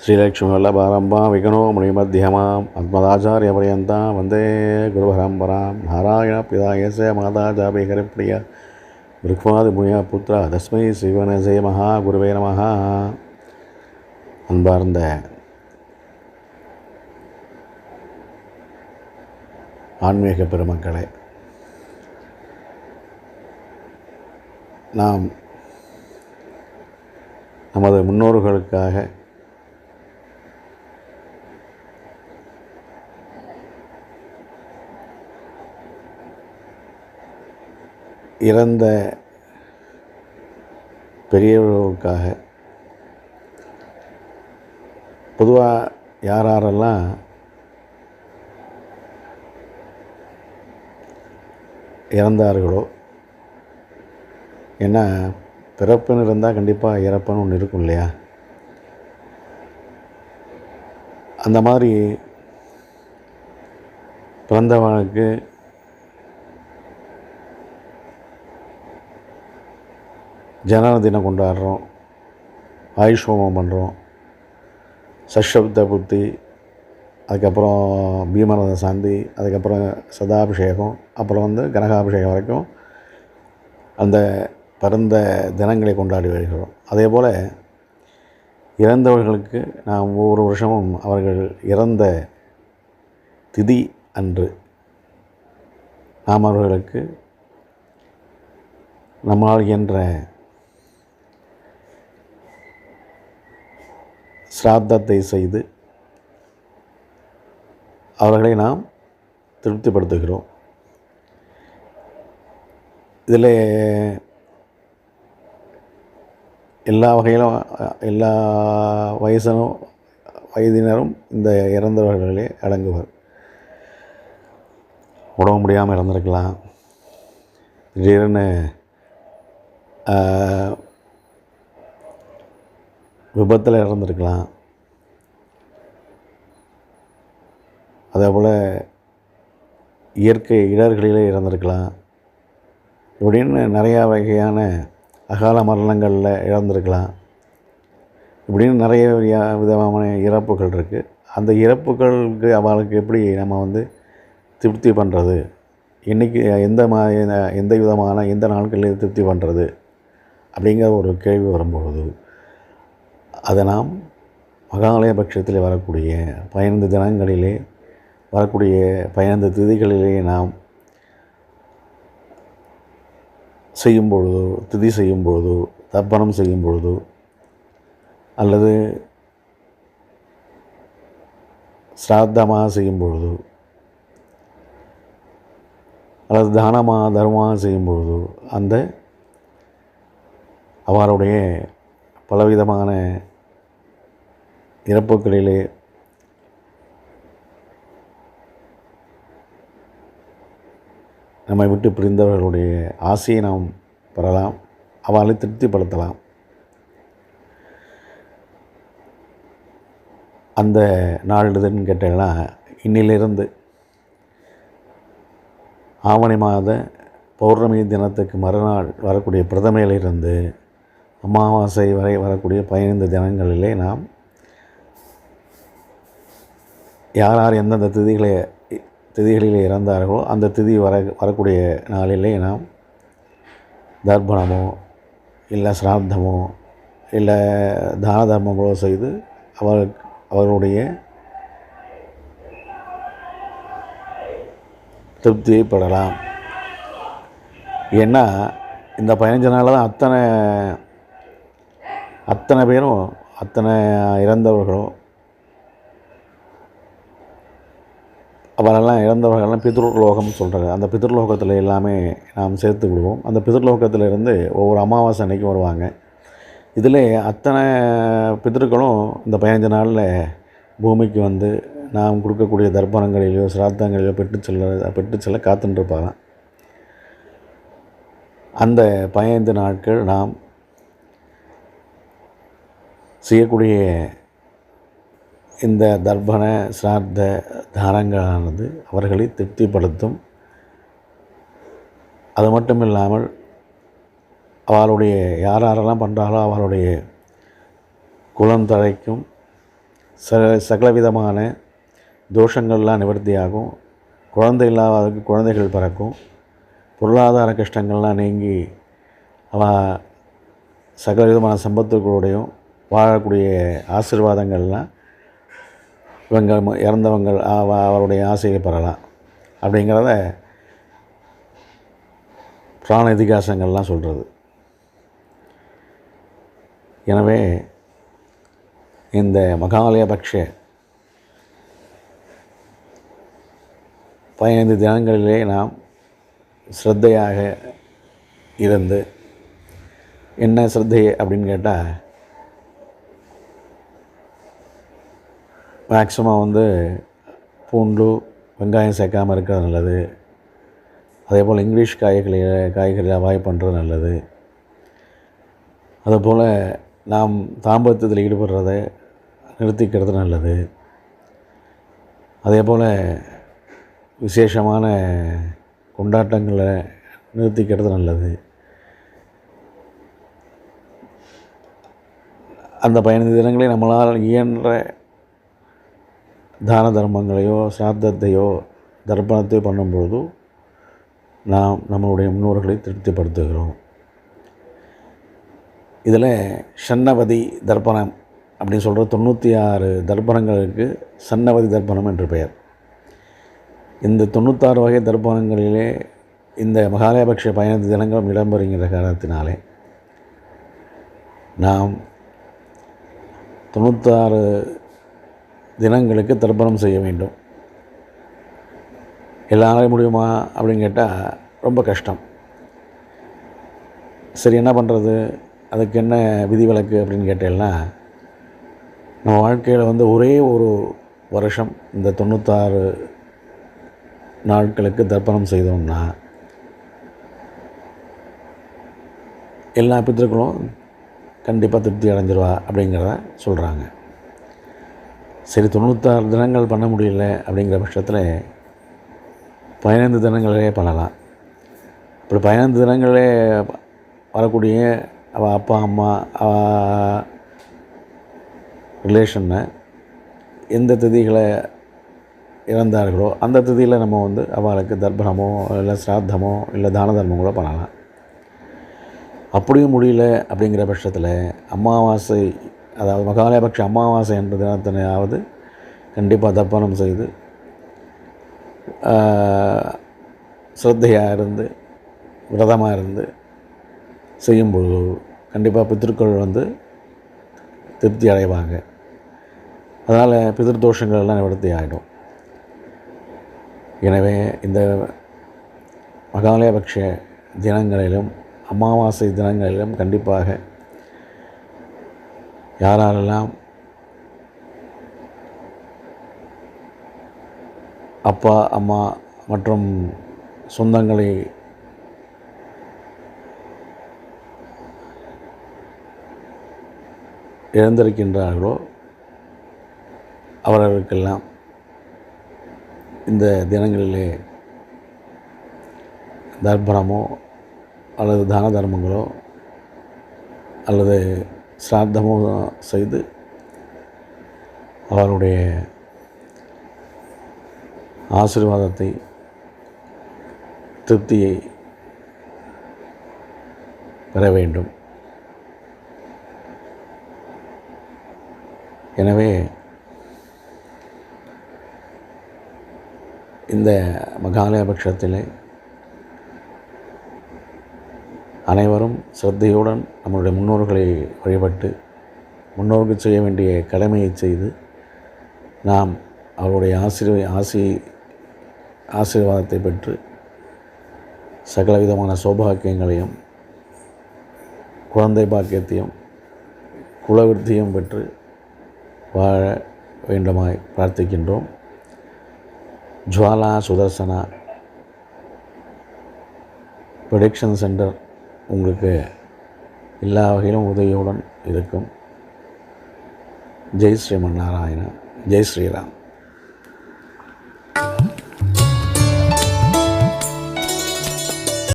श्रीलक्ष्मीवल्लभारम्भां विघ्नोमणिमध्यमां मद्मदाचार्यपर्यन्तां वन्दे गुरुपरम्परां नारायणपिदायस्य माता जापेकरिप्रिया ருக்மாதிபுயா புத்ரா தஸ்மை சிவனசே மகா குருவே நமஹா அன்பார்ந்த ஆன்மீக பெருமக்களே நாம் நமது முன்னோர்களுக்காக இறந்த பெரியவர்களுக்காக பொதுவாக யார் யாரெல்லாம் இறந்தார்களோ ஏன்னா பிறப்புன்னு இருந்தால் கண்டிப்பாக இறப்புன்னு ஒன்று இருக்கும் இல்லையா? அந்த மாதிரி பிறந்தவனுக்கு ஜனன தினம் கொண்டாடுறோம் ஆயுஷ் ஹோமம் பண்ணுறோம் சஷப்த புத்தி அதுக்கப்புறம் பீமரத சாந்தி அதுக்கப்புறம் சதாபிஷேகம் அப்புறம் வந்து கனகாபிஷேகம் வரைக்கும் அந்த பிறந்த தினங்களை கொண்டாடி வருகிறோம். அதே போல் இறந்தவர்களுக்கு நாம் ஒவ்வொரு வருஷமும் அவர்கள் இறந்த திதி அன்று நாம் அவர்களுக்கு நம்மால் இயன்ற சிராத்தத்தை செய்து அவர்களை நாம் திருப்திப்படுத்துகிறோம். இதில் எல்லா வகையிலும் எல்லா வயசனும் வயதினரும் இந்த இறந்தவர்களே அடங்குவர். உடம்பு முடியாமல் இறந்துருக்கலாம். திடீர்னு விபத்தில் இறந்துருக்கலாம். அதே போல் இயற்கை இடர்களிலே இறந்துருக்கலாம். இப்படின்னு நிறையா வகையான அகால மரணங்களில் இறந்துருக்கலாம். இப்படின்னு நிறைய விதமான இறப்புகள் இருக்குது அந்த இறப்புகளுக்கு அவளுக்கு எப்படி நம்ம வந்து திருப்தி பண்ணுறது இன்றைக்கி எந்த மா எந்த விதமான எந்த நாட்களில் திருப்தி பண்ணுறது அப்படிங்கிற ஒரு கேள்வி வரும்பொழுது அதை நாம் மகாலய பட்சத்தில் வரக்கூடிய பதினைந்து தினங்களிலே வரக்கூடிய பதினைந்து திதிகளிலே நாம் செய்யும் பொழுதோ திதி செய்யும் பொழுதோ தர்ப்பணம் செய்யும் பொழுதோ அல்லது சிராத்தமாக செய்யும் பொழுதோ அல்லது தானமாக தர்மமாக செய்யும் பொழுதோ அந்த அவருடைய பலவிதமான இறப்புகளிலே நம்மை விட்டு பிரிந்தவர்களுடைய ஆசையை நாம் பெறலாம் அவளை திருப்திப்படுத்தலாம். அந்த நாள் கேட்டீங்கன்னா கேட்டேன்னா இன்னிலிருந்து ஆவணி மாத பௌர்ணமி தினத்துக்கு மறுநாள் வரக்கூடிய பிரதமையிலிருந்து அமாவாசை வரை வரக்கூடிய பதினைந்து தினங்களிலே நாம் யார் யார் எந்தெந்த திதிகளை திதிகளில் இறந்தார்களோ அந்த திதி வர வரக்கூடிய நாளிலே நாம் தர்ப்பணமோ இல்லை சிராத்தமோ இல்லை தான தர்மங்களோ செய்து அவர் அவர்களுடைய திருப்தியை பெறலாம். ஏன்னா இந்த பதினஞ்சு நாளில் தான் அத்தனை அத்தனை பேரும் அத்தனை இறந்தவர்களும் அவரெல்லாம் இறந்தவர்களெல்லாம் பித்ருலோகம்னு சொல்கிறாங்க அந்த பித்ருலோகத்தில் எல்லாமே நாம் சேர்த்து விடுவோம். அந்த பித்ருலோகத்தில் இருந்து ஒவ்வொரு அமாவாசை அன்னைக்கு வருவாங்க. இதில் அத்தனை பிதர்களும் இந்த பதினஞ்சு நாளில் பூமிக்கு வந்து நாம் கொடுக்கக்கூடிய தர்ப்பணங்களிலோ சிராத்தங்களிலோ பெற்று செல்ல பெற்று செல்ல காத்துட்டுருப்பாங்க அந்த பதினைந்து நாட்கள் நாம் செய்யக்கூடிய இந்த தர்ப்பண சிரார்த்த தானங்களானது அவர்களை திருப்திப்படுத்தும். அது மட்டும் இல்லாமல் அவளுடைய யார் யாரெல்லாம் பண்ணுறாளோ அவளுடைய குலம் தழைக்கும் ச சகலவிதமான தோஷங்கள்லாம் நிவர்த்தியாகும். குழந்தை இல்லாதவருக்கு குழந்தைகள் பிறக்கும். பொருளாதார கஷ்டங்கள்லாம் நீங்கி அவ சகல விதமான சம்பத்துக்களோடையும் வாழக்கூடிய ஆசீர்வாதங்கள்லாம் இவங்க இறந்தவங்க அவருடைய ஆசையை பெறலாம். அப்படிங்கிறத புராண இதிகாசங்கள்லாம் சொல்கிறது எனவே இந்த மகாலயபக்ஷ பதினைந்து தினங்களிலே நாம் ஸ்ரத்தையாக இருந்து என்ன ஸ்ரத்தை அப்படின்னு கேட்டால் மேக்ஸிமம் வந்து பூண்டு வெங்காயம் சேர்க்காமல் இருக்கிறது நல்லது. அதே போல் இங்கிலீஷ் காய்கறி காய்கறி அவாய்ட் பண்ணுறது நல்லது. அதுபோல் நாம் தாம்பத்தியத்தில் ஈடுபடுறதை நிறுத்திக்கிறது நல்லது. அதே போல் விசேஷமான கொண்டாட்டங்களை நிறுத்திக்கிறது நல்லது. அந்த பதினைந்து தினங்களை நம்மளால் இயன்ற தான தர்மங்களையோ சார்த்தத்தையோ தர்ப்பணத்தையோ பண்ணும்பொழுது நாம் நம்மளுடைய முன்னோர்களை திருப்திப்படுத்துகிறோம். இதில் சன்னவதி தர்ப்பணம் அப்படின்னு சொல்கிற தொண்ணூற்றி ஆறு தர்ப்பணங்களுக்கு சன்னவதி தர்ப்பணம் என்று பெயர். இந்த தொண்ணூத்தாறு வகை தர்ப்பணங்களிலே இந்த மகாலயபக்ஷ பயணத்து தினங்களும் இடம்பெறுகின்ற காரணத்தினாலே நாம் தொண்ணூத்தாறு தினங்களுக்கு தர்ப்பணம் செய்ய வேண்டும். எல்லாரையும் முடியுமா அப்படின்னு கேட்டால் ரொம்ப கஷ்டம். சரி என்ன பண்ணுறது அதுக்கு என்ன விதிவிலக்கு அப்படின்னு கேட்டேன்னா நம்ம வாழ்க்கையில் வந்து ஒரே ஒரு வருஷம் இந்த தொண்ணூத்தாறு நாட்களுக்கு தர்ப்பணம் செய்தோம்னா எல்லா பித்திருக்களும் கண்டிப்பாக திருப்தி அடைஞ்சிருவா அப்படிங்கிறத சொல்கிறாங்க சரி தொண்ணூத்தாறு தினங்கள் பண்ண முடியல அப்படிங்கிற பட்சத்தில் பதினைந்து தினங்களே பண்ணலாம். இப்படி பதினைந்து தினங்களே வரக்கூடிய அவள் அப்பா அம்மா ரிலேஷனை எந்த திதிகளை இறந்தார்களோ அந்த திதியில் நம்ம வந்து அவளுக்கு தர்ப்பணமோ இல்லை சிராத்தமோ இல்லை தான தர்மங்களோ பண்ணலாம். அப்படியும் முடியல அப்படிங்கிற பட்சத்தில் அமாவாசை அதாவது மகாலயபக்ஷ அமாவாசை என்ற தினத்தினையாவது கண்டிப்பாக தப்பனம் செய்து ஸ்ரத்தையாக இருந்து விரதமாக இருந்து செய்யும்பொழுது கண்டிப்பாக பித்திருக்கள் வந்து திருப்தி அடைவாங்க. அதனால் பிதிர்தோஷங்கள் எல்லாம் நிவர்த்தி ஆகிடும் எனவே இந்த மகாலயபக்ஷ தினங்களிலும் அமாவாசை தினங்களிலும் கண்டிப்பாக யாரெல்லாம் அப்பா அம்மா மற்றும் சொந்தங்களை இழந்திருக்கின்றார்களோ அவர்களுக்கெல்லாம் இந்த தினங்களிலே தர்ப்பணமோ அல்லது தான தர்மங்களோ அல்லது சிராத்தமோ செய்து அவருடைய ஆசீர்வாதத்தை திருப்தியை பெற வேண்டும். எனவே இந்த மகாலயபட்சத்திலே சிரத்தையுடன் நம்மளுடைய முன்னோர்களை வழிபட்டு முன்னோருக்கு செய்ய வேண்டிய கடமையை செய்து நாம் அவருடைய ஆசீர்வை ஆசி ஆசீர்வாதத்தை பெற்று சகல விதமான சௌபாக்கியங்களையும் குழந்தை பாக்கியத்தையும் குலவிருத்தியும் பெற்று வாழ வேண்டுமாய் பிரார்த்திக்கின்றோம். ஜுவாலா சுதர்சனா ப்ரொடக்ஷன் சென்டர் உங்களுக்கு எல்லா வகையிலும் உதவியுடன் இருக்கும். ஜெய் ஸ்ரீமன் நாராயணன் ஜெய் ஸ்ரீராம்.